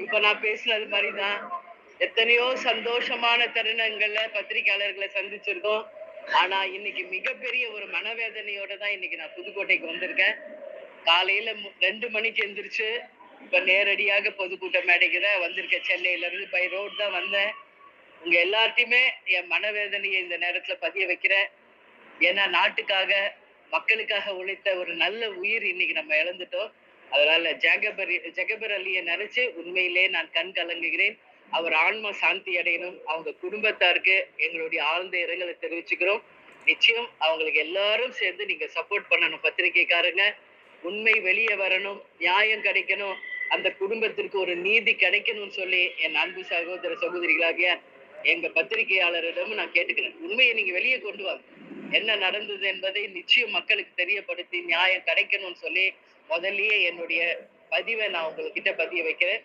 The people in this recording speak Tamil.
இப்ப நான் பேசுனது மாதிரிதான். எத்தனையோ சந்தோஷமான தருணங்கள்ல பத்திரிக்கையாளர்களை சந்திச்சிருக்கோம். ஆனா இன்னைக்கு மிகப்பெரிய ஒரு மனவேதனையோட தான் இன்னைக்கு நான் புதுக்கோட்டைக்கு வந்திருக்கேன். காலையில ரெண்டு மணிக்கு எந்திரிச்சு இப்ப நேரடியாக பொதுக்கூட்ட மேடைக்கு தான் வந்திருக்கேன். சென்னையில இருந்து பை ரோட் தான் வந்தேன். உங்க எல்லார்ட்டையுமே என் மனவேதனையை இந்த நேரத்துல பதிய வைக்கிறேன். ஏன்னா நாட்டுக்காக மக்களுக்காக உழைத்த ஒரு நல்ல உயிர் இன்னைக்கு நம்ம இழந்துட்டோம். அதனால ஜெகபர் ஜெகபர் அலியை நினைச்சு உண்மையிலே நான் கண் கலங்குகிறேன். அவர் ஆன்மா சாந்தி அடையணும். அவங்க குடும்பத்தாருக்கு எங்களுடைய ஆழ்ந்த இரங்கலை தெரிவிச்சுக்கிறோம். நிச்சயம் அவங்களுக்கு எல்லாரும் சேர்ந்து நீங்க சப்போர்ட் பண்ணணும் பத்திரிகைக்காரங்க. உண்மை வெளியே வரணும். நியாயம் கிடைக்கணும். அந்த குடும்பத்திற்கு ஒரு நீதி கிடைக்கணும்னு சொல்லி என் அன்பு சகோதர சகோதரிகளாகிய எங்க பத்திரிகையாளரிடம் நான் கேட்டுக்கிறேன். உண்மையை நீங்க வெளியே கொண்டு வாங்க. என்ன நடந்தது என்பதை நிச்சயம் மக்களுக்கு தெரியப்படுத்தி நியாயம் கிடைக்கணும்னு சொல்லி முதல்லயே என்னுடைய பதிவை நான் உங்ககிட்ட பதிய வைக்கிறேன்.